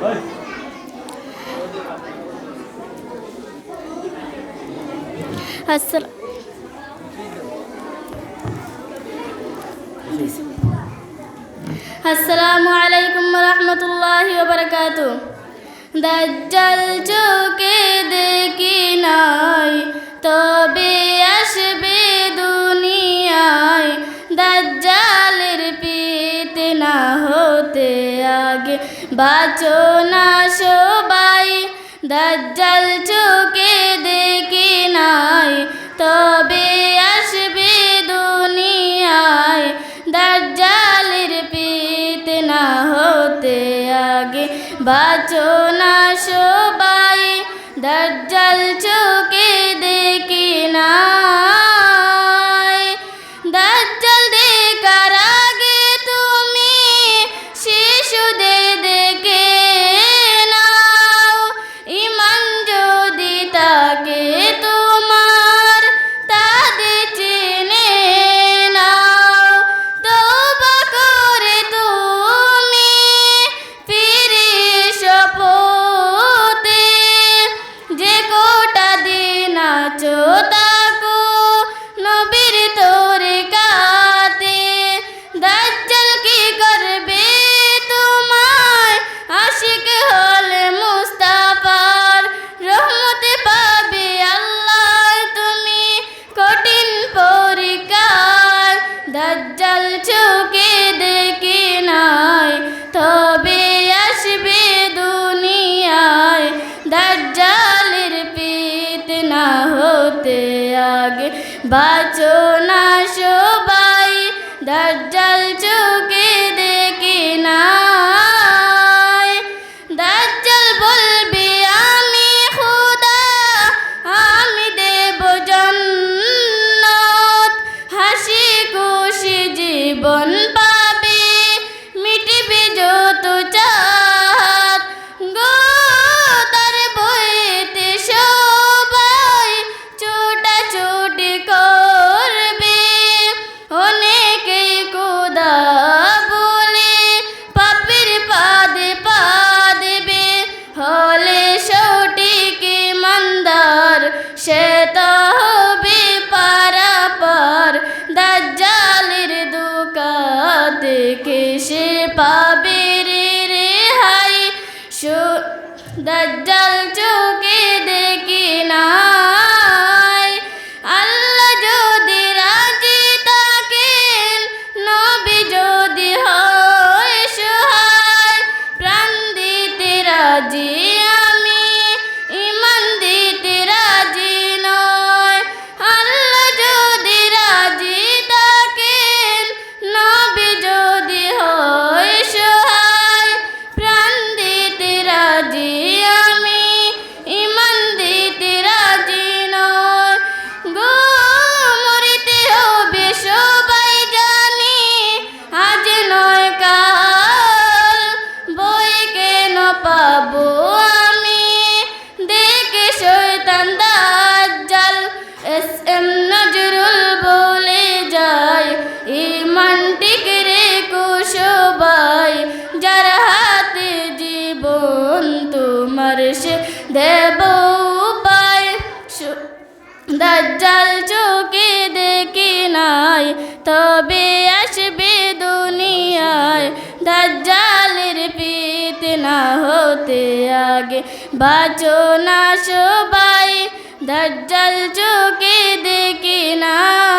هسر السلام عليكم ورحمة الله وبركاته. دجل جوكي دیکھی نائی تو بھی اشبی বাঁচো না সবাই, দাজ্জাল চোখে দেখি নাই, তবে আসবে দুনিয়ায় দাজ্জালের পিত না হতে আগে। বাঁচো না সবাই, দাজ্জাল চোখ না হতে আগে। বাঁচো না সবাই দরজা দজ্জাল চোখে দেখি নাই আল্লাহ যদি রাজি তাকেন নবী যদি হয় সোহায় প্রাণ দিতে রাজি দেব পায় দাজ্জাল চোখে দেখি নাই, তবে আসবে দুনিয়ায়। দাজ্জালের পিত না হতে আগে বাঁচো না সবাই। দাজ্জাল চোখে দেখি নাই।